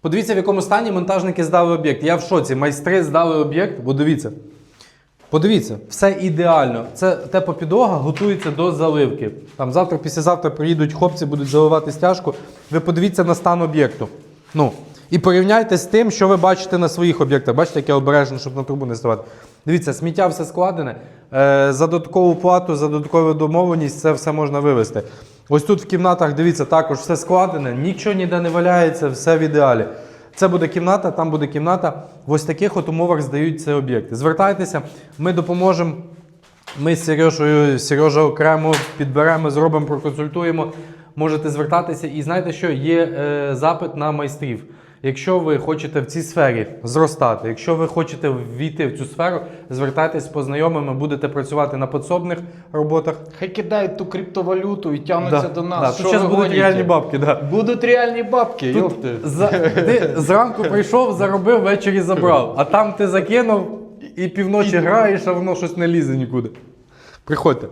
Подивіться, в якому стані монтажники здали об'єкт. Я в шоці. Майстри здали об'єкт, бо дивіться. Подивіться, все ідеально. Це тепопідлога готується до заливки. Там завтра, післязавтра приїдуть хлопці, будуть заливати стяжку. Ви подивіться на стан об'єкту. Ну, і порівняйте з тим, що ви бачите на своїх об'єктах. Бачите, як я обережно, щоб на трубу не ставати. Дивіться, сміття все складене. Е, за додаткову плату, за додаткову домовленість це все можна вивезти. Ось тут в кімнатах, дивіться, також все складене, нічого ніде не валяється, все в ідеалі. Це буде кімната, там буде кімната. В ось таких от умовах здають ці об'єкти. Звертайтеся, ми допоможемо. Ми з Сережею, Сережа окремо підберемо, зробимо, проконсультуємо. Можете звертатися. І знаєте що? Є е, запит на майстрів. Якщо ви хочете в цій сфері зростати, якщо ви хочете ввійти в цю сферу, звертайтесь по знайомим, будете працювати на підсобних роботах. Хай кидають ту криптовалюту і тягнуться до нас. Да, Що тут зараз ви будуть гоните? реальні бабки. Да. Будуть реальні бабки, Тут йопти. за, ти зранку прийшов, заробив, ввечері забрав. А там ти закинув і півночі граєш, а воно щось не лізе нікуди. Приходьте.